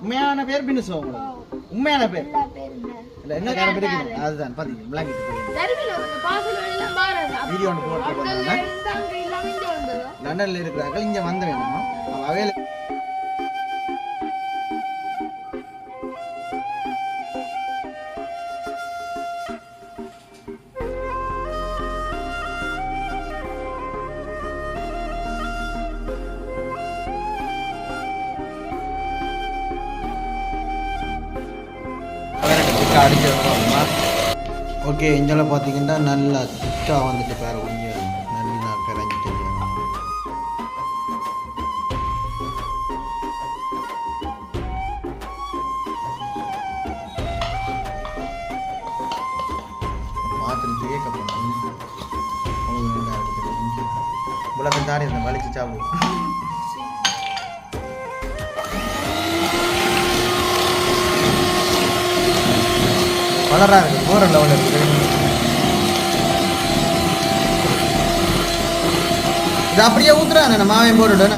உண்மையான பேர் பின்னுசோ உங்களுக்கு உண்மையான பேர். இல்ல என்ன காரணம் அதுதான் பாத்தீங்க விளங்கிட்டு போறீங்க வீடியோ ஒன்று போட்டு லண்டன்ல இருக்கிறார்கள் இங்க வந்த வேணுமா. அவையில ஓகே இங்கெல்லாம் பார்த்தீங்கன்னா நல்லா திட்டாக வந்துட்டு பேர கொஞ்சம் நல்லா பிறஞ்சிட்டு மாத்திரத்துக்கே கப்பல் உலகம் தாரி இந்த வலிச்சு சாப்பிடுவோம் கலராக இருக்குது போற லெவலில் இருக்கு. இது அப்படியே ஊத்துறாங்க நம்ம மாவையும் போட்டுட்டு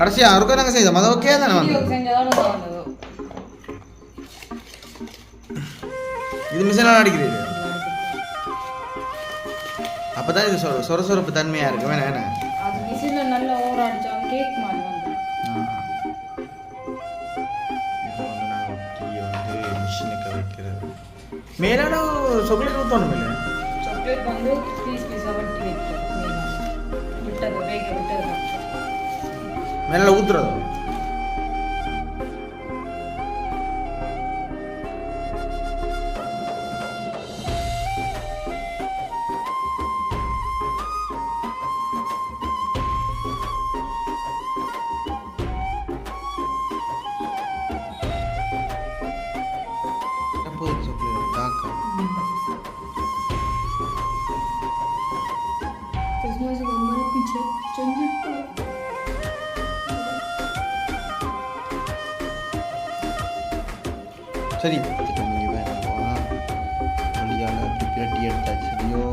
கடைசியா அவருக்கும் நாங்கள் செய்தோம். அது ஓகே தானே வந்து? வந்தது. இது மிஷினால் அடிக்கிறது அப்பதான் இது சொர சொர சொரப்பு தன்மையாக இருக்கு. வேணா என்ன மேலான சொக்கலேட் ஊற்றணும் இல்லை சாக்லேட் வந்து பீஸ் பீஸாக வட்டி வைக்கிறோம் மேல. விட்டது வேக விட்டது மேலே சரி பத்துட்டு மணி வேணும் போனா வழியால் அப்படி பிரட்டி எடுத்தாச்சு சரியோ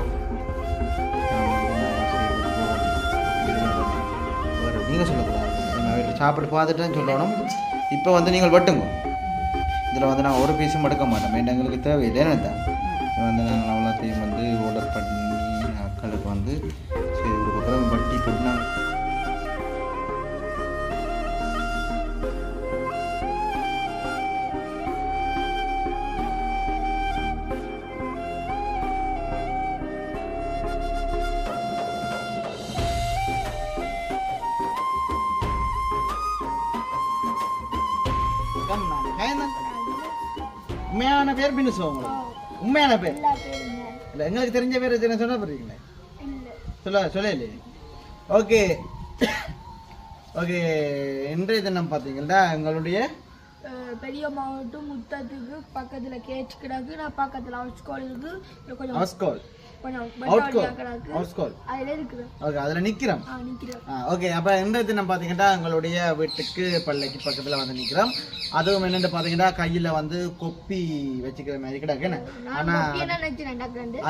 நீங்கள் சொல்லக்கூடாது நான் வீட்டில் சாப்பிட்டு பார்த்துட்டு சொல்லணும் இப்போ வந்து நீங்கள் வெட்டுங்க இதில் வந்து நாங்கள் ஒரு பீஸும் எடுக்க மாட்டோம் வேண்டாம் எங்களுக்கு தேவையில்லை என்ன இது வந்து நாங்கள் அவ்வளோத்தையும் வந்து ஆர்டர் பண்ணி அக்களுக்கு வந்து சரி ஒரு பக்கம் வட்டி போட்டு நாங்கள் உண்மையான பேர் பின்னுசோ உங்களுக்கு. உண்மையான பேர். இல்லை. எங்களுக்கு தெரிஞ்ச பேர் என்ன சொன்ன போறீங்களே சொல்ல சொல்லலையே. ஓகே. ஓகே இன்றைய தினம் பார்த்தீங்கன்னா எங்களுடைய பெரிய மாவட்டம் முத்தத்துக்கு பக்கத்துல கேச் கிடக்கு நான் பக்கத்துல அவுட் ஸ்கோல் இருக்கு. கொஞ்சம் ஹவுஸ்கால் கொஞ்சம் கிடக்கு அதுல இருக்குது. ஓகே அப்போ இன்றைய தினம் பார்த்தீங்கன்னா எங்களுடைய வீட்டுக்கு பள்ளிக்கு பக்கத்தில் வந்து நிற்கிறோம் அதுவும் என்னென்னு பார்த்தீங்கன்னா கையில் வந்து கொப்பி வச்சுக்கிற மாதிரி நினைச்சேன் டக்குனு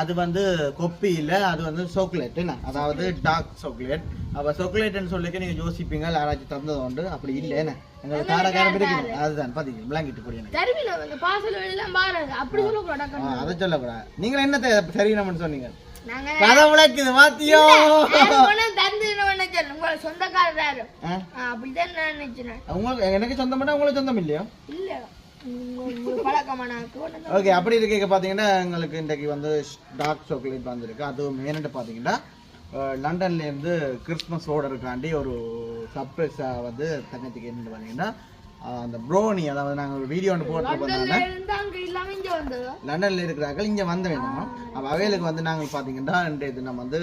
அது வந்து கொப்பி இல்ல அது வந்து சாக்லேட் என்ன? அதாவது டார்க் சாக்லேட் அப்ப சாக்லேட்னு சொல்லிக்க நீங்க யோசிப்பீங்க யாராச்சும் தந்தது உண்டு. அப்படி இல்ல எங்களுக்கு காரக்காரம் இருக்குது அதுதான் பாத்தீங்க விளங்கிட்டு எனக்கு தெருவில் வந்து பாசல் எல்லாம் பாருங்க அப்படி சொல்லக்கூடாது ஆ, டக்குனு அதை சொல்லக்கூடாது. நீங்க என்ன சரியினம்னு சொன்னீங்க? நாங்க கதை விளக்குது மாத்தியோ சொந்தக்காரர் அப்படிதான் நான் நினைச்சேன் உங்களுக்கு எனக்கு சொந்தம் உங்களுக்கு சொந்தம் இல்லையோ? இல்ல. உங்க- உங்களுக்கு பழக்கமான ஆக்கு ஓகே அப்படி இருக்க பார்த்தீங்கன்னா எங்களுக்கு இன்றைக்கு வந்து டார்க் சாக்லேட் வந்திருக்கு அதுவும் என்னென்னு பார்த்தீங்கன்னா அஹ், லண்டன்ல இருந்து கிறிஸ்மஸ் ஓர்டருக்காண்டி ஒரு சர்ப்ரைஸாக வந்து தங்கச்சிக்கு என்னென்னு பார்த்தீங்கன்னா அந்த ப்ரோனி அதாவது நாங்கள் ஒரு வீடியோ ஒன்று போட்டு பண்ணாங்க இருந்து அங்க இல்லாம இங்க வந்தது? லண்டன்ல இருக்கிறார்கள் இங்கே வந்த வேண்டாமா? அப்போ அவைகளுக்கு வந்து நாங்கள் பார்த்தீங்கன்னா இன்றைய தினம் வந்து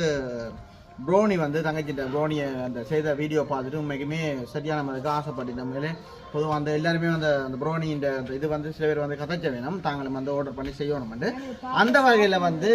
ப்ரோனி வந்து தங்கச்சிட்ட ப்ரோனியை அந்த செய்த வீடியோ பார்த்துட்டு உண்மைக்குமே சரியான மாதிரிக்கு ஆசைப்பட்டு நம்மளே பொதுவாக அந்த எல்லாருமே அந்த அந்த ப்ரோனின்ற அந்த இது வந்து சில பேர் வந்து கதைச்ச வேணும் தாங்களும் வந்து ஆர்டர் பண்ணி செய்யணும்ட்டு அந்த வகையில் வந்து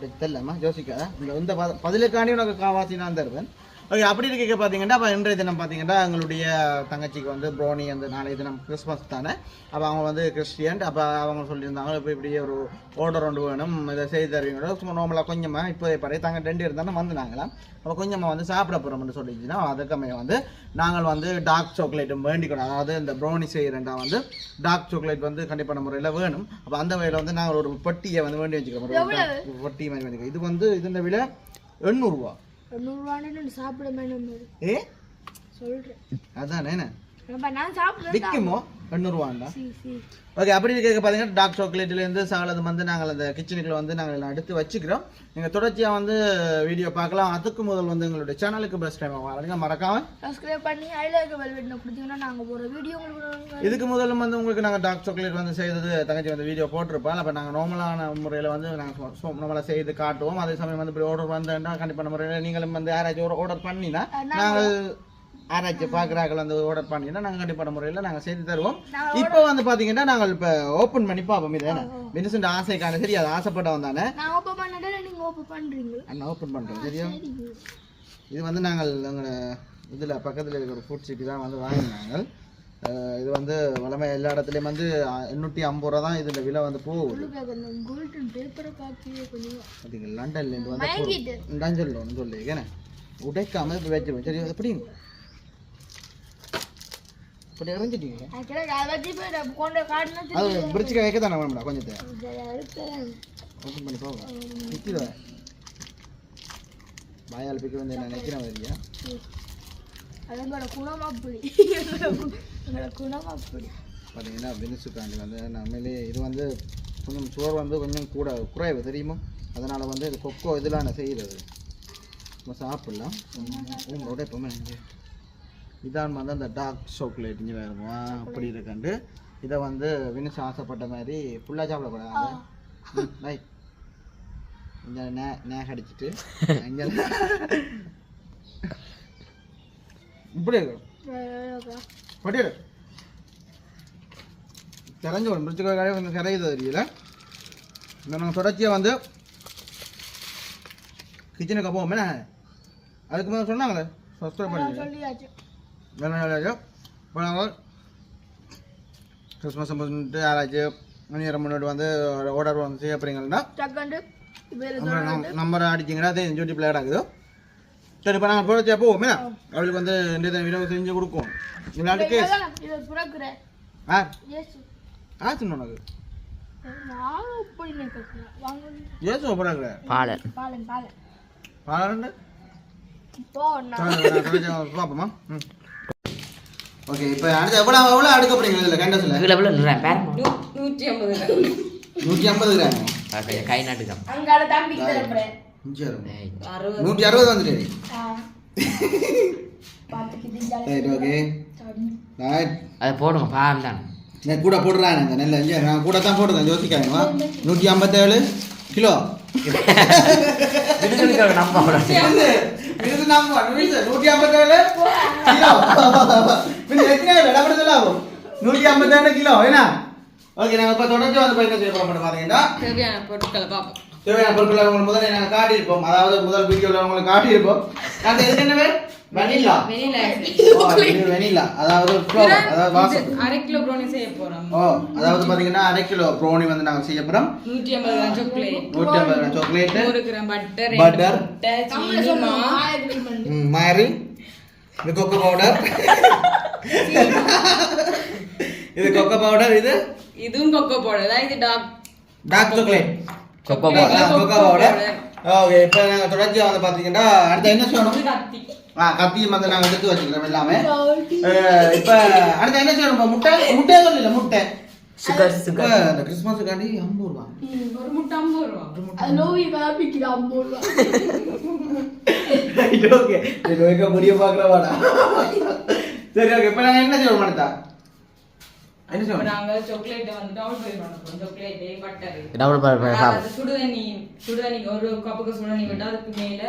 தெரியலம்மா யோசிக்காத. இந்த பதிலுக்காண்டி உனக்கு காவாசி நான் தருவேன். ஓகே அப்படி இருக்க பார்த்தீங்கன்னா அப்போ இன்றைய தினம் பார்த்தீங்கன்னா எங்களுடைய தங்கச்சிக்கு வந்து ப்ரோனி அந்த நாளைய தினம் கிறிஸ்மஸ் தானே? அப்போ அவங்க வந்து கிறிஸ்டியன் அப்போ அவங்க சொல்லியிருந்தாங்க இப்போ இப்படியே ஒரு ஆர்டர் ஒன்று வேணும் இதை செய்து தருவீங்களோ? சும்மா நார்மலாக கொஞ்சமாக இப்போ பழைய தாங்க ரெண்டு இருந்தாலும் வந்தாங்களாம் அப்போ கொஞ்சமாக வந்து சாப்பிட போகிறோம்னு சொல்லிச்சுன்னா அதுக்கமே வந்து நாங்கள் வந்து டார்க் சாக்லேட்டும் வேண்டிக்கணும். அதாவது இந்த ப்ரௌனி செய்கிறேன்டா வந்து டார்க் சாக்லேட் வந்து கண்டிப்பான முறையில் வேணும். அப்போ அந்த வகையில் வந்து நாங்கள் ஒரு பொட்டியை வந்து வேண்டி வச்சுக்கிறோம். பொட்டி மாதிரி வேண்டிக்கிறோம் இது வந்து இதோட விலை எண்ணூறுரூவா நூறுரூவான்னு சாப்பிட வேணும் ஏ? சொல்றேன். அதானே என்ன? நான் சாப்பிடுறேன் விற்குமோ எண்ணூறுவாண்டா ஓகே அப்படி இருக்க பார்த்தீங்கன்னா டார்க் சாக்லேட்லேருந்து சாலது வந்து நாங்கள் அந்த கிச்சனுக்குள்ள வந்து நாங்கள் எடுத்து வச்சுக்கிறோம். நீங்கள் தொடர்ச்சியாக வந்து வீடியோ பார்க்கலாம். அதுக்கு முதல் வந்து எங்களுடைய சேனலுக்கு பெஸ்ட் டைம் வரீங்க. மறக்காம. சப்ஸ்கிரைப் பண்ணி ஐலாக்கு கொடுத்தீங்கன்னா நாங்கள் வீடியோ இதுக்கு முதல்ல வந்து உங்களுக்கு நாங்கள் டார்க் சாக்லேட் வந்து செய்தது தங்கச்சி வந்து வீடியோ போட்டிருப்போம் அப்போ நாங்கள் நார்மலான முறையில் வந்து நாங்கள் நம்மளை செய்து காட்டுவோம். அதே சமயம் வந்து இப்படி ஆர்டர் வந்தேன்னா கண்டிப்பான முறையில் நீங்களும் வந்து யாராச்சும் ஒரு ஆர்டர் பண்ணினா நாங்கள் யாராச்சும் பார்க்குறாக்கள் வந்து ஆர்டர் பண்ணினா நாங்கள் கண்டிப்பான முறையில் நாங்கள் செய்து தருவோம். இப்போ வந்து பார்த்தீங்கன்னா நாங்கள் இப்போ ஓப்பன் பண்ணி பார்ப்போம். இது வினிசன் ஆசைக்கான சரி அது ஆசைப்பட்டவன் தானே? நான் ஓப்பன் பண்ணிட்டேன் நீங்கள் ஓப்பன் பண்ணுறீங்க அண்ணா ஓப்பன் பண்ணுறோம் சரியா? இது வந்து நாங்கள் எங்களோட இதில் பக்கத்தில் இருக்கிற ஃபுட் சிட்டி தான் வந்து வாங்கினாங்க இது வந்து வளமை எல்லா இடத்துலையும் வந்து எண்ணூற்றி ஐம்பது ரூபா தான் இதில் விலை வந்து போகுது. உங்களுக்கு அந்த கோல்டன் பேப்பரை பார்த்து கொஞ்சம். அதுக்கு லண்டன்லேருந்து வந்து லண்டன்ல ஒன்று சொல்லி ஏன்னா உடைக்காம இப்போ வச்சிருவோம். சரி எப்படி இப்படி இறஞ்சிட்டீங்க அதை பிரிச்சுக்க வைக்க தானே வேணும்டா கொஞ்சத்தை. ஓப்பன் பண்ணி போங்க. நிற்கிடுவேன் வாயால் பிக்க வந்து என்ன குணம் அப்படி பார்த்தீங்கன்னா பினிசுக்காண்டி வந்து நம்மளே இது வந்து கொஞ்சம் சோறு வந்து கொஞ்சம் கூட குறைவு தெரியுமா? அதனால் வந்து இது கொக்கோ இதெல்லாம் செய்கிறது நம்ம சாப்பிடலாம். உங்களோட எப்பவுமே இதான் வந்து அந்த டார்க் சாக்லேட் இங்கே வேணுமா? அப்படி இருக்கண்டு. இதை வந்து வினிசு ஆசைப்பட்ட மாதிரி ஃபுல்லாக சாப்பிடக்கூடாது ரைட் இந்த நே நேக அடிச்சிட்டு. இங்கே இப்படி இருக்கும் பட்டியல் கரைஞ்சு வரும் பிடிச்ச கரையை கொஞ்சம் கரையுது தெரியல. இந்த நாங்கள் தொடர்ச்சியாக வந்து கிச்சனுக்கு போவோம் அதுக்கு முதல்ல சொன்னாங்களே சப்ஸ்கிரைப் பண்ணி இப்போ நாங்கள் கிறிஸ்மஸ் யாராச்சும் மணி நேரம் முன்னாடி வந்து ஆர்டர் வந்து செய்ய போகிறீங்கன்னா நம்பர் அடிச்சிங்கன்னா அது யூடியூப்பில் கிடக்குது சரி இப்போ நாங்கள் தொடர்ச்சியாக போவோமே அவளுக்கு வந்து இந்த வீடியோ செஞ்சு கொடுக்கும் இல்லாட்டி ஆ ஏசு ஆச்சு உனக்கு ஏசு போறாங்க பாலன் பாலன் பாலன் பாருங்க போ நான் பார்ப்போமா ம் ஓகே இப்போ அடுத்து எவ்வளோ எவ்வளோ அடுக்க போறீங்க இதில்? கேண்டஸில் கீழே விழ நிறேன் பேர் நூற்றி ஐம்பது கிராம். நூற்றி ஐம்பது கிராம். கை நாட்டுக்கம் அங்கால தம்பிக்கு தரப்பறேன் நூற்றி அறுபது. நூற்றி அறுபது. வந்துட்டு ரைட் ஓகே. அதை போடுங்க பாவம் தான். கூட போடுறான் இந்த நெல்லை. நான் கூட தான் போடுறேன் யோசிக்காதீங்க நூற்றி ஐம்பத்தேழு கிலோ. நம்ப இது நம்ம இது நூற்றி ஐம்பத்தேழு கிலோ பின்ன எத்தனை டபுள் சொல்லாகும் நூற்றி ஐம்பத்தேழு கிலோ என்ன ஓகே நாங்கள் இப்போ தொடர்ச்சி வந்து என்ன செய்ய போகிறோம் பார்த்தீங்கன்னா தேவையான பொருட்களை பார்ப்போம் தேவையான பொருட்களை உங்களுக்கு முதல்ல நாங்கள் காட்டியிருப்போம் அதாவது முதல் வீடியோவில் உங்களுக்கு காட்டியிருப்போம் அந்த இதுக்கு என்ன பேர் வெனிலா வெனிலா வெனிலா அதாவது flower, அதாவது வாசம். அரை கிலோ ப்ரௌனி செய்ய போறோம். ஓ அதாவது பார்த்தீங்கன்னா அரை கிலோ ப்ரோனி வந்து நாங்கள் செய்ய நூற்றி ஐம்பது கிராம் சாக்லேட் நூற்றி ஐம்பது கிராம் சாக்லேட்டு நூறு கிராம் பட்டர் பட்டர் சீனி மா மாரி இது கொக்கோ பவுடர் இது கொக்கோ பவுடர் இது? இதுவும் கொக்கோ பவுடர் தான் இது dark dark chocolate cocoa cocoa powder okay இப்போ நாங்கள் தொடர்ச்சியாக வந்து பார்த்தீங்கன்னா அடுத்து என்ன சொல்லணும்? ஆ கத்தியும் வந்து நாங்கள் எடுத்து வச்சுக்கிறோம் எல்லாமே. இப்ப அடுத்து என்ன செய்யணும்? இப்ப முட்டை முட்டையே சொல்லல முட்டை. சுகர் சுகர் இந்த கிறிஸ்மஸுக்காண்டி ஐம்பது ரூபா. ஒரு முட்டை ஐம்பது ரூபா. அது நோவி காப்பிக்குது ஐம்பது ரூபா. ஓகே. சரி வைக்க முடிய பார்க்கறவாடா சரி ஓகே. இப்ப நாங்க என்ன செய்வோம் மனதா என்ன செய்வோம்? சாக்லேட் வந்து சாக்லேட் பட்டர் டபுள் சுடுதண்ணி சுடுதண்ணி ஒரு கப்புக்கு சுடுதண்ணி விட்டு அதுக்கு மேல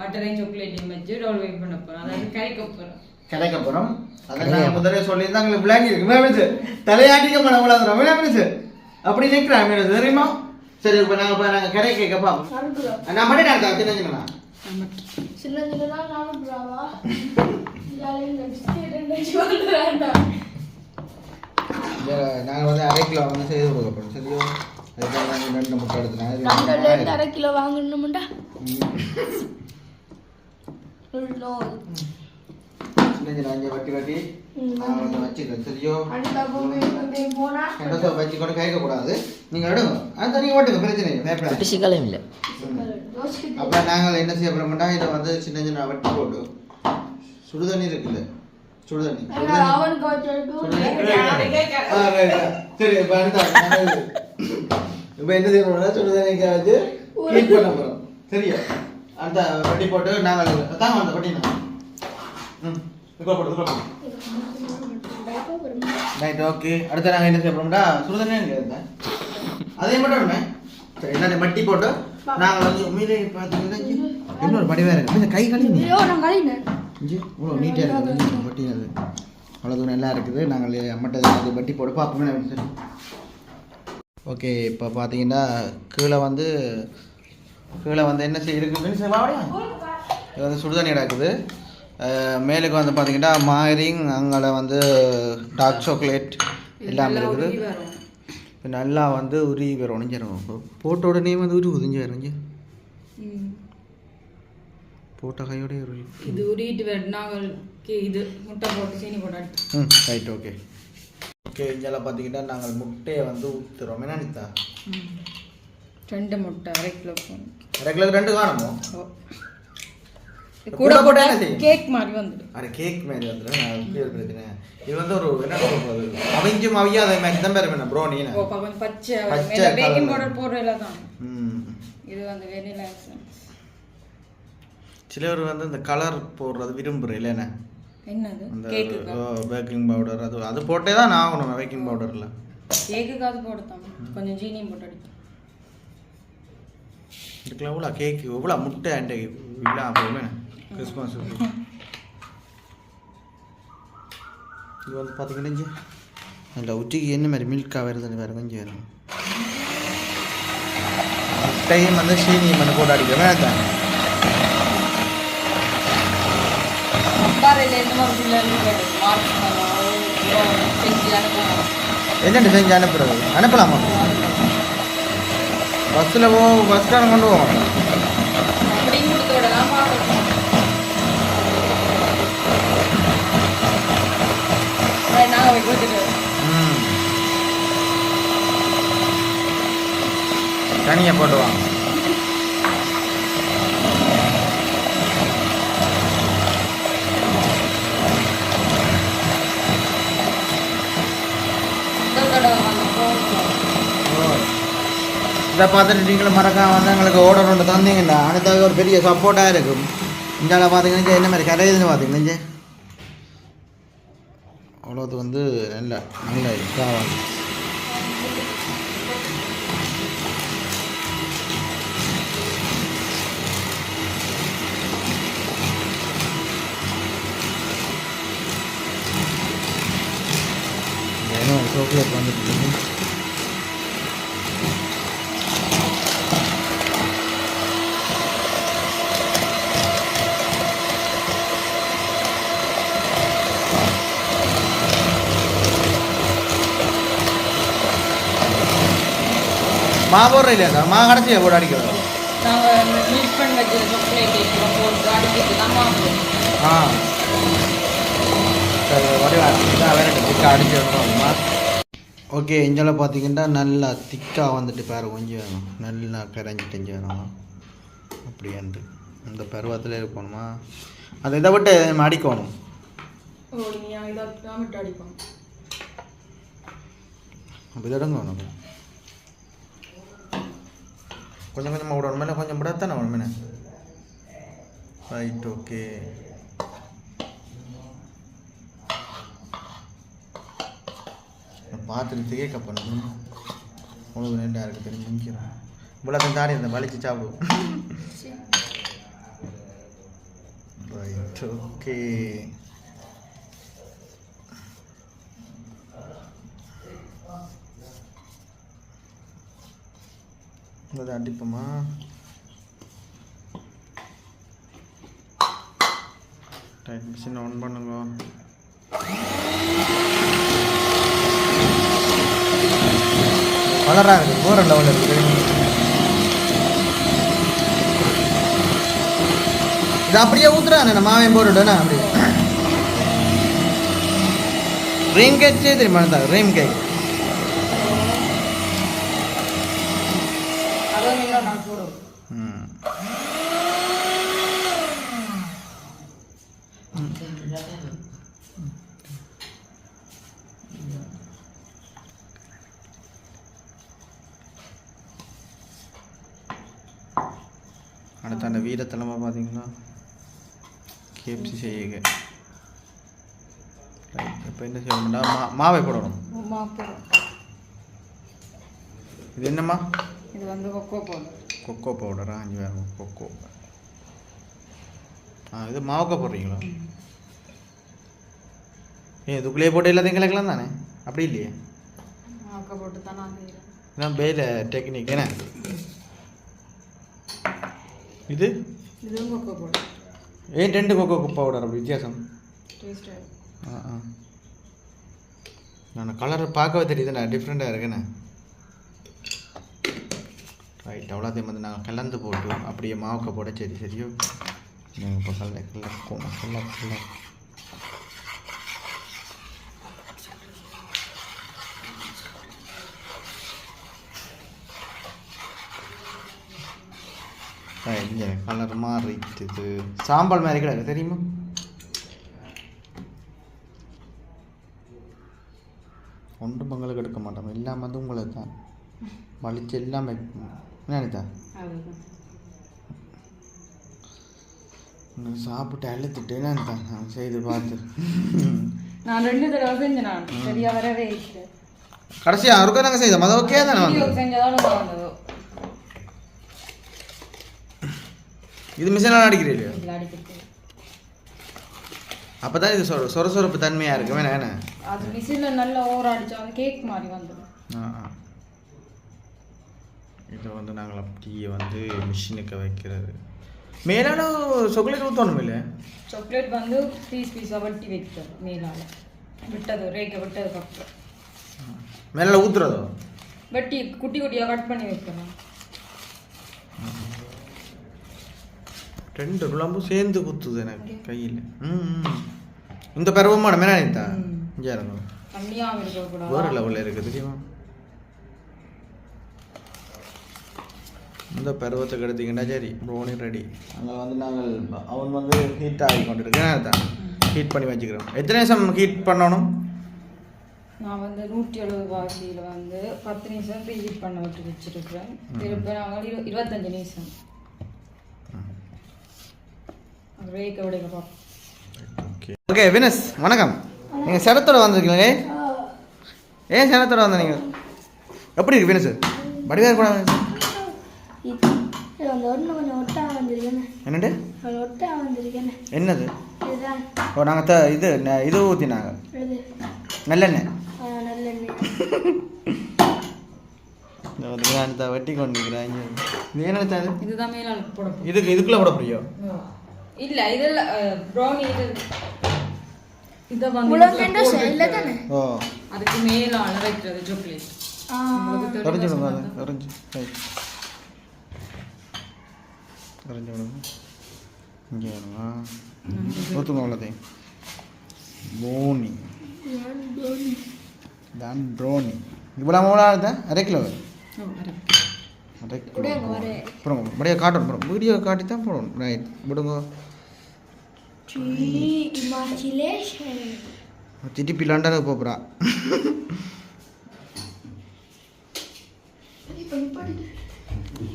பட்டரையும் சாக்லேட்டையும் வச்சு டவுன் பை பண்ண போறோம். அதாவது கரைக்க போறோம். கிடைக்க போறோம். அதான் முதல்ல சொல்லியிருந்தா உங்களுக்கு விளங்கி இருக்கு மேமிச்சு தலையாட்டிக்க பண்ண கூடாது மேமிச்சு அப்படி நிற்கிறேன். மேமிச்சு தெரியுமா? சரி இப்ப நாங்க இப்ப நாங்க கிடைக்க கேட்கப்பா நான் மட்டும் நான் சின்ன சின்ன சின்ன சின்னதாக நானும் ப்ராவா ஜாலியாக நினச்சி வந்துடுறேன் நாங்கள் வந்து அரை கிலோ வந்து செய்து கொடுக்க போகிறோம் அதுக்காக நாங்கள் ரெண்டு முட்டை எடுத்துனாங்க ரெண்டுலேருந்து அரை கிலோ வாங்கணுமுண்டா சின்ன சின்ன அஞ்சு வட்டி வட்டி நான் வச்சுக்கிறேன் சரியோ ரெண்டு வச்சு கொண்டு கேட்கக்கூடாது நீங்கள் எடுங்க அது நீங்கள் ஓட்டுங்க பிரச்சனை இல்லை பயப்படாது அப்போ நாங்கள் என்ன செய்ய போகிறோம்னா இதை வந்து சின்ன சின்ன வட்டி போட்டு சுடுதண்ணி இருக்குல்ல சுடுதண்ணி. சரி இப்போ அடுத்த இப்போ என்ன செய்யணும்னா சுடுதண்ணி வச்சு ஹீட் பண்ண போகிறோம் சரியா அந்த வட்டி போட்டு நாங்கள் தாங்க அந்த வட்டி ம். இதுக்குள்ள போட்டு ரைட் ஓகே. அடுத்து நாங்கள் என்ன செய்ய போகிறோம்னா சுடுதண்ணி இருந்தேன் அதே மட்டும் உண்மை சரி என்ன மட்டி போட்டு நாங்கள் வந்து மீனை பார்த்தீங்கன்னா இன்னொரு படி வேறு இருக்கு. இந்த கை கழுவி இஞ்சி இவ்வளோ நீட்டாக இருக்குது வட்டினது அவ்வளோ தூரம் நல்லா இருக்குது. நாங்கள் அது வட்டி போட்டு பார்ப்போமே சரி. ஓகே இப்போ பார்த்தீங்கன்னா கீழே வந்து கீழே வந்து என்ன செய்ய இருக்குது இது வந்து சுடுதண்ணி கிடக்குது மேலுக்கு வந்து பார்த்தீங்கன்னா மாரிங் அங்கே வந்து டார்க் சாக்லேட் எல்லாம் இருக்குது. இப்போ நல்லா வந்து உருகி வரும் உடஞ்சிரும் போட்ட உடனே வந்து உருவி உதிஞ்சு வரும் போட்ட கையோடய உருவி இது உருகிட்டு வேறு நாங்கள் கி- இது முட்டை போட்டு சீனி போட்டு. ம் ரைட் ஓகே ஓகே இங்கெல்லாம் பார்த்தீங்கன்னா நாங்கள் முட்டையை வந்து ஊற்றுறோம் என்ன நித்தா ரெண்டு முட்டை அரை கிலோ போடணும். ரெகுலர் ரெண்டு காணுமோ? ஓ. கூட போட்டா? கேக் மாதிரி வந்துடும். அட கேக் மாதிரி வந்துடும். நான் எப்படி ஒரு பிரச்சனை? இது வந்து ஒரு என்ன சொல்றது அவிஞ்சும் அவியாத மாதிரி. தான் பேர் ப்ரோனின்னு ஓ கொஞ்சம் பச்சை பச்சை பேக்கிங். பவுடர் போடுறதுல தான். இது வந்து வெனிலா எசன்ஸ் சிலர் வந்து இந்த கலர் போடுறது விரும்புகிறேன் இல்லைண்ணே என்னது? கேக்குக்கா பேக்கிங் பவுடர் அது அது போட்டே தான் ஆகணும் பேக்கிங் பவுடரில் கேக்குக்காவது போடுதான் கொஞ்சம் ஜீனியும் போட்டு அடிக்கும் இதுக்குள்ள எவ்வளோ கேக்கு எவ்வளோ முட்டை அண்டை இல்லை அப்போவுமே கிறிஸ்மஸ் இது வந்து பார்த்தீங்கன்னா அதில் உச்சிக்கு என்ன மாதிரி மில்காக வருதுன்னு வேறு கொஞ்சம் வரும் முட்டையும் வந்து சீனியும் வந்து போட்டு அடிக்க வேண்டாம் என்னென்ன செஞ்சு அனுப்புறது? அனுப்பலாமா? பஸ்ஸில் போ பஸ் ஸ்டாண்ட் கொண்டு போவோம் அப்படியும் கொடுத்து விடலாம் பார்க்கணும் நாங்கள் போய் கொடுத்துட்டு ம் தனியாக போட்டு வாங்க முதல் தடவை வந்து போகணும் இதை பார்த்துட்டு நீங்களும் மறக்காம வந்து எங்களுக்கு ஆர்டர் ஒன்று தந்தீங்கன்னா அடுத்தாக ஒரு பெரிய சப்போர்ட்டாக இருக்கும். இந்தால பார்த்தீங்கன்னா என்ன மாதிரி கரையுதுன்னு பார்த்தீங்கன்னா அவ்வளோது வந்து நல்ல நல்ல இதாக. வந்து சாக்லேட் வந்துட்டு மா போடுற இல்லையா மா கடைசியாக போட்டு அடிக்கிறது ஆ. சரி வடிவா வேறு திக்காக அடிச்சு வரணுமா ஓகே இங்கெல்லாம் பார்த்தீங்கன்னா நல்லா திக்காக வந்துட்டு பாரு கொஞ்சம் வேணும். நல்லா கரைஞ்சி டெஞ்சு வேணும் அப்படியான்ட்டு இந்த பருவத்தில் இருக்கணுமா அதை இதை விட்டு நம்ம அடிக்கணும். ஓ நீங்கள் இதை தான் விட்டு அடிப்போம் அப்படி இடங்கணும் கொஞ்சம் கொஞ்சமாக விடணும் மேலே கொஞ்சம் விடத்தானே வேணும் மேலே? ரைட் ஓகே கேட்க பண்ணணும் உணவு நேரம் இருக்கு தெரிஞ்சு முடிக்கிறேன் இவ்வளோ தாடி இருந்தேன் வலிச்சு சாப்பிடுவோம். ரைட் ஓகே அதை அடிப்போமா? டைட் மிஷின் ஆன் பண்ணுங்க. கலராக இருக்குது போகிற லெவலில் இருக்குது இது அப்படியே ஊத்துறானே நம்ம மாவன் போட்டுட்டேனா அப்படியே. ரீம் கேக் தெரியுமா ரீம் கேக் அடுத்த அந்த வீரத்தலைமை பார்த்தீங்களா? கேப்சி செய்யுங்க. ரைட் இப்போ என்ன செய்யணும்டா மா மாவை போடணும். இது என்னம்மா? இது வந்து கொக்கோ போடுவோம் கொக்கோ பவுடரா? அஞ்சு வேறு கொக்கோ. ஆ இது மாவுக்கா போடுறீங்களா? ஏன் இதுக்குள்ளேயே போட்டு எல்லாத்தையும் கலக்கலாம் தானே? அப்படி இல்லையே. மாக்க போட்டு தான் இதான் பேல டெக்னிக் என்ன? இது? இதுவும் கொக்கோ போடுவோம் ஏன் ரெண்டு கொக்கோ பவுடர்? அப்படி வித்தியாசம். ஆ ஆ நான் கலரை பார்க்கவே தெரியுதுண்ணா டிஃப்ரெண்ட்டாக இருக்குண்ணே ரைட் அவ்வளோத்தையும் வந்து நாங்கள் கலந்து போட்டு அப்படியே மாவுக்க போட சரி சரியோ. நீங்கள் இப்போ கல்ல கல்ல கல்ல கல்ல. இங்கே கலர் மாறிட்டுது சாம்பல் மாதிரி கிடக்கு தெரியுமா? ஒன்றும் பங்களுக்கு எடுக்க மாட்டோம். எல்லாம் வந்து உங்களுக்கு தான் வலிச்சு எல்லாம் வைப்போம் அதுதான் நீங்கள் சாப்பிட்டு அழுத்துட்டு என்னதா நான் செய்து பார்த்து. நான் ரெண்டு தடவை செஞ்சேன் நான். சரியா வரவே இல்லை. கடைசியாக அவருக்கும் நாங்கள் செய்தோம் அது ஓகே தானே வந்து இது மிஷினால் அடிக்கிறீங்க இதில் அடிக்கிறது அப்போ தான் இது சொர சொர சொரப்பு தன்மையாக இருக்கு வேணா என்ன? அது மிஷினில் நல்லா ஓவர் அடிச்சா வந்து கேக் மாதிரி வந்துடும் ஆ ஆ. இதை வந்து நாங்கள் அப்படியே வந்து மிஷினுக்கு வைக்கிறது. மேலான சாக்லேட் ஊற்றணும் இல்லை சாக்லேட் வந்து பீஸ் பீஸாக வட்டி வைக்கிறது மேலால். விட்டது ரேக்க விட்டதுக்கப்புறம் மேலே ஊற்றுறதோ வெட்டி குட்டி குட்டியாக கட் பண்ணி வைக்கணும். ரெண்டு ருளம்பும் சேர்ந்து குத்துது எனக்கு கையில். ம். இந்த பருவமான மேலானித்தா? ம். இங்கே இருக்கக்கூடாது? வேறு லெவலில் இருக்குது தெரியுமா? இந்த பருவத்துக்கு எடுத்தீங்கன்னா சரி ப்ரோனி ரெடி அங்கே வந்து நாங்கள் அவன் வந்து ஹீட் ஆகி கொண்டு இருக்கேன் தான் ஹீட் பண்ணி வச்சுக்கிறோம். எத்தனை நிமிஷம் ஹீட் பண்ணணும்? நான் வந்து நூற்றி எழுபது வாசியில் வந்து பத்து நிமிஷம் ப்ரீஹீட் பண்ண விட்டு வச்சுருக்கிறேன். திரும்ப நாங்கள் இரு இருபத்தஞ்சு நிமிஷம். ரேக்க விடைக்க பார்ப்போம் ஓகே ஓகே வினஸ் வணக்கம். நீங்கள் சடத்தோட வந்திருக்கீங்க ஏன் சடத்தோட வந்த நீங்கள் எப்படி இருக்கு வினஸ் வடிவாக கூட இது அந்த ஒன்று கொஞ்சம் ஒட்டா வந்திருக்கேன்னு என்னண்டு என்னது? ஓ நாங்கள் த இது இது ஊற்றினாங்க இது. நல்லெண்ணெய். ஆ, நல்லெண்ணெய். வெட்டி கொண்டு இருக்கிறேன் இது என்ன இதுதான் போகிறோம் இதுக்கு இதுக்குள்ளே போட முடியும் இல்லை இதில் ப்ரௌனி இது. இதை வந்து முழங்கெண்ட இதுல சைடில் போட்டு தானே ஓ. அதுக்கு மேலான வைக்கிறது சாக்லேட் ஆ கரைஞ்சி விடுங்க இங்கே வேணுமா ஊற்றுங்க அவ்வளோதையும் போனி. தான் ட்ரோனி இவ்வளோ மூணா இருந்தா அரை கிலோ. அரை கிலோ. அப்புறம் முடிய காட்டணும் அப்புறம் வீடியோ காட்டி தான் போடணும். ரைட் விடுங்க. திருப்பி லண்டனுக்கு போகிறா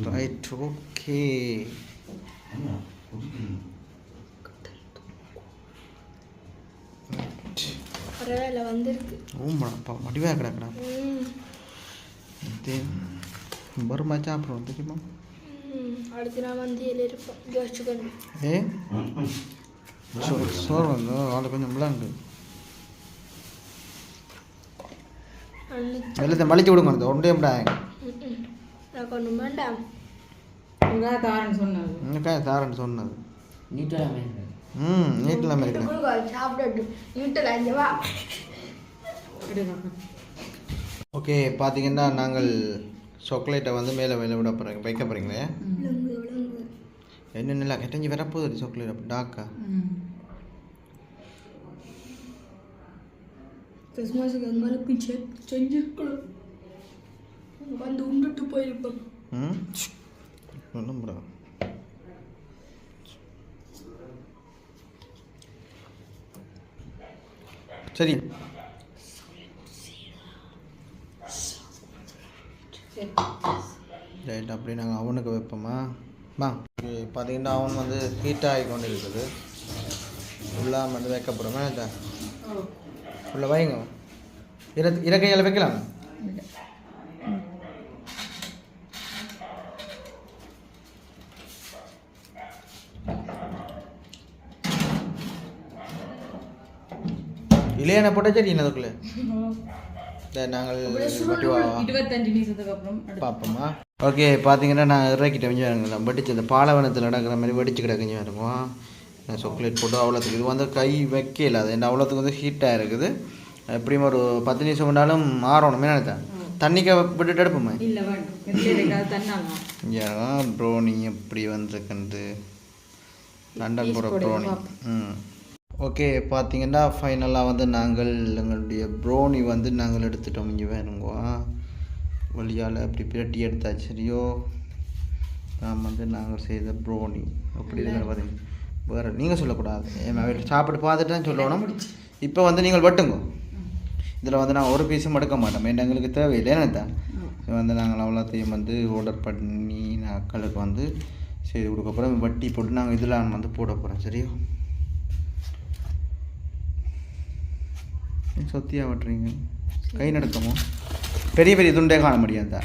ரைட் ஓகே பரவாயில்ல வந்திருக்கு ஓம்படா மடிவாக கிடக்குடா ம் இது வருமாச்சா அப்புறம் தெரியுமா அடுத்து நான் வந்து இருப்போம் யோசிச்சுக்கணும் ஏ சோறு வந்து ஆளு கொஞ்சம் அன்னைக்கு எல்லாத்தையும் மலிச்சு விடுங்க ஒன்றே விடாங்க. எனக்கு ஒன்றும் வேண்டாம் தாரன்னு சொன்னது. இன்னும் தாரன்னு சொன்னது. நீ ம் நீட்டில் இருக்கிறேன் கொடுக்காது சாப்பிடட்டு வீட்டில் அஞ்சவா ஓகே பார்த்தீங்கன்னா நாங்கள் சாக்லேட்டை வந்து மேலே மேலே விட போகிறேன் வைக்க போகிறீங்களே என்னென்ன கெட்டஞ்சி வரப்போகுது சாக்லேட் அப்படி டாக்கா கிறிஸ்மஸுக்கு எங்களுக்கு பிச்சை செஞ்சிருக்கலாம் வந்து உண்டுட்டு போயிருப்போம். ம்? ஒன்றும் சரி. ரைட் அப்படி நாங்கள் அவனுக்கு வைப்போமா? மா பார்த்தீங்கன்னா அவன் வந்து ஹீட் ஆகி கொண்டு இருக்குது. ஃபுல்லாக வந்து வைக்கப்படுமா. ஃபுல்லாக வைங்க. இற இறக்கையில் வைக்கலாம்? இளையனை போட்டால் சரி என்னதுக்குள்ளே இல்லை நாங்கள் இருபத்தஞ்சு நிமிஷத்துக்கு அப்புறம் பார்ப்போமா? ஓகே பார்த்தீங்கன்னா நான் இறக்கிட்ட கொஞ்சம் வெடிச்சு இந்த பாலைவனத்தில் நடக்கிற மாதிரி வெடிச்சு கிடக்கு கொஞ்சம் இருக்கும்? சாக்லேட் போட்டு அவ்வளோத்துக்கு இது வந்து கை வைக்கல அது என்ன அவ்வளோத்துக்கு வந்து ஹீட்டாக இருக்குது. எப்படியும் ஒரு பத்து நிமிஷம் முன்னாலும் மாறணும் நினைத்தேன். தண்ணிக்க விட்டுட்டு எடுப்போமே? இங்கே ப்ரோனி எப்படி வந்திருக்குன்றது லண்டன் போகிற ப்ரோனி ம். ஓகே பார்த்தீங்கன்னா ஃபைனலாக வந்து நாங்கள் எங்களுடைய ப்ரோனி வந்து நாங்கள் எடுத்துட்டோம். இங்கே வேணுங்கோ வழியால் அப்படி பிரட்டி எடுத்தாச்சு. சரியோ நாம் வந்து நாங்கள் செய்த ப்ரோனி அப்படி இருக்கிற பார்த்தீங்க வேறு நீங்கள் சொல்லக்கூடாது. வீட்டில் சாப்பிட்டு பார்த்துட்டு தான் சொல்லணும். இப்போ வந்து நீங்கள் வெட்டுங்க. இதில் வந்து நான் ஒரு பீஸும் எடுக்க மாட்டோம் ஏன்னா எங்களுக்கு தேவையில்லை. தான் வந்து நாங்கள் அவ்வளோத்தையும் வந்து ஆர்டர் பண்ணி நாட்களுக்கு வந்து செய்து கொடுக்க போகிறோம் வட்டி போட்டு நாங்கள் இதில் வந்து போட போகிறோம் சரியா? சொத்தியாக வெட்டுறீங்க. கை நடக்கமோ? பெரிய பெரிய துண்டே காண முடியாதா?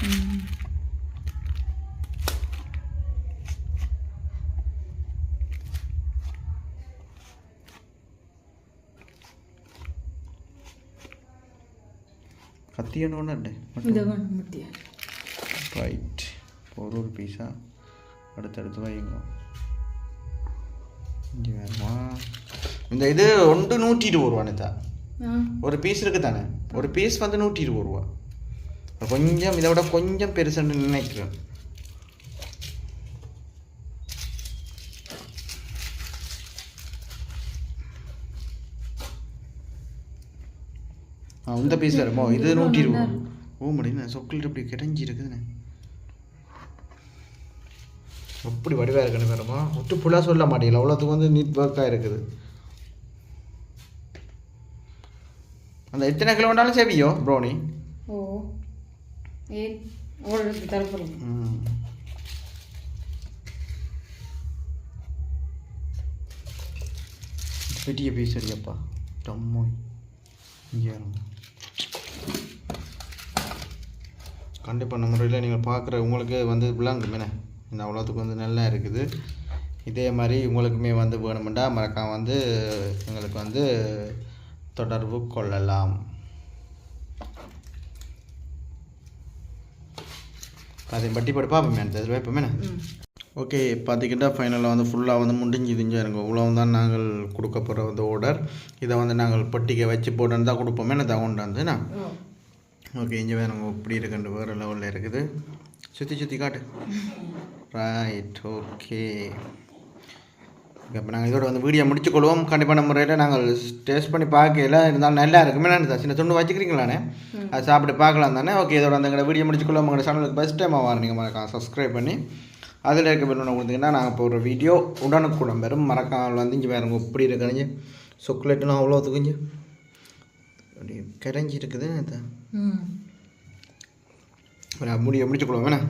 கத்தியன்னு ஒன்று ரைட் ஒரு ஒரு பீஸாக அடுத்தடுத்து வைங்க இந்த இது ஒன்று நூற்றி இருபது ரூபா நேத்தா. ஒரு பீஸ் இருக்கு தானே ஒரு பீஸ் வந்து நூற்றி இருபது ரூபா கொஞ்சம் இதை விட கொஞ்சம் பெருசுன்னு நினைக்கிறேன். ஆ இந்த பீஸ் வருமோ இது நூற்றி இருபது ஓ முடியும் சொக்கல் இப்படி கிடைஞ்சி இருக்குதுண்ணே அப்படி வடிவாக இருக்குன்னு வேறுமா ஒட்டு ஃபுல்லாக சொல்ல மாட்டேங்கல அவ்வளோத்துக்கு வந்து நீட் ஒர்க்காக இருக்குது. அந்த எத்தனை கிலோ வேணாலும் செவியோ ப்ரோனி ஓ ஏன்? ஒரு தரப்படும் பெரிய பீஸ் அடியப்பா. டம்மோ. இங்கே கண்டிப்பாக நம்ம முறையில் நீங்கள் பார்க்குற உங்களுக்கு வந்து விளாங்குமேனே இந்த அவ்வளோத்துக்கு வந்து நல்லா இருக்குது. இதே மாதிரி உங்களுக்குமே வந்து வேணுமெண்டா மறக்காம வந்து எங்களுக்கு வந்து தொடர்பு கொள்ளலாம். அதை பட்டி போட்டு பார்ப்போமே அந்த இதில் வைப்போமே ஓகே பார்த்திக்கிட்டா ஃபைனலாக வந்து ஃபுல்லாக வந்து முடிஞ்சுதுங்க இருங்க இவ்வளோ தான் நாங்கள் கொடுக்க போகிற வந்து ஆர்டர் இதை வந்து நாங்கள் பொட்டிக்கை வச்சு போட்டு தான் கொடுப்போமே என்ன? தகவல் வந்துண்ணா ஓகே இங்கே வேணுங்க இப்படி இருக்குண்டு வேறு லெவலில் இருக்குது. சுற்றி சுற்றி காட்டு. ரைட் ஓகே இப்போ நாங்கள் இதோட வந்து வீடியோ முடிச்சுக்கொள்வோம். கண்டிப்பான முறையில் நாங்கள் டேஸ்ட் பண்ணி பார்க்கல இருந்தாலும் நல்லா இருக்குமே. நான் சின்ன துண்டு வச்சுக்கிறீங்களாண்ணே அது சாப்பிட்டு பார்க்கலாம் தானே? ஓகே இதோட வந்து எங்களோட வீடியோ முடிச்சுக்கொள்வோம். உங்களோட சேனலுக்கு ஃபஸ்ட் டைம் வாங்க. நீங்கள் மறக்காம சப்ஸ்கிரைப் பண்ணி அதில் இருக்க பெல் கொடுத்தீங்கன்னா நாங்கள் போடுற வீடியோ உடனுக்குடன் வரும். மறக்காமல் வந்து இங்கே வேறு இப்படி இருக்குங்க சொக்குலேட்டுலாம் அவ்வளோ துக்குஞ்சு அப்படி கரைஞ்சி இருக்குது முடிய முடிச்சுக்கொள்வோம். வேணா